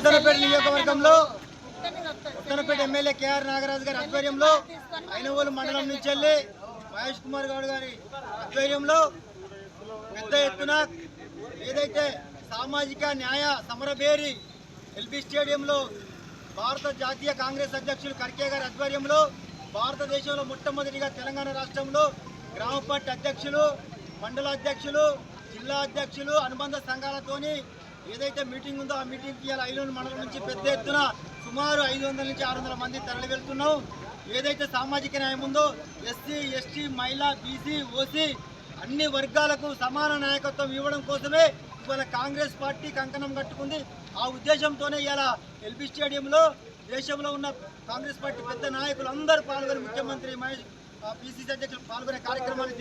ఉత్తరపేట నియోజకవర్గంలో ఉత్తరపేట MLA KR Nagaraju గారి ఆధ్వర్యంలో ఐనవోలు మండలం నుంచి వెళ్ళి మహేష్ కుమార్ గౌడ్ గారి ఆధ్వర్యంలో పెద్ద ఎత్తున ఏదైతే సామాజిక న్యాయ సమరబేరి ఎల్బీ స్టేడియంలో భారత జాతీయ కాంగ్రెస్ అధ్యక్షులు ఖర్గే గారి ఆధ్వర్యంలో భారతదేశంలో మొట్టమొదటిగా తెలంగాణ రాష్ట్రంలో గ్రామ పార్టీ అధ్యక్షులు మండల అధ్యక్షులు జిల్లా అధ్యక్షులు అనుబంధ సంఘాలతోని ఏదైతే మీటింగ్ ఉందో ఆ మీటింగ్కి ఇలా ఐలోని మండలం నుంచి పెద్ద ఎత్తున సుమారు ఐదు వందల నుంచి ఆరు వందల మంది తరలి వెళ్తున్నాం ఏదైతే సామాజిక న్యాయం ఉందో ఎస్సీ ఎస్టీ మహిళా బీసీ ఓసీ అన్ని వర్గాలకు సమాన నాయకత్వం ఇవ్వడం కోసమే ఇవాళ కాంగ్రెస్ పార్టీ కంకణం కట్టుకుంది. ఆ ఉద్దేశంతోనే ఇవాళ ఎల్బీ స్టేడియంలో దేశంలో ఉన్న కాంగ్రెస్ పార్టీ పెద్ద నాయకులు అందరూ పాల్గొని ముఖ్యమంత్రి మహేష్ పిసిసి అధ్యక్షులు పాల్గొనే కార్యక్రమాన్ని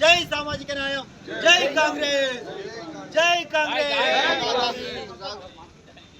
జై సామాజిక న్యాయం. జై కాంగ్రెస్! జై కాంగ్రెస్!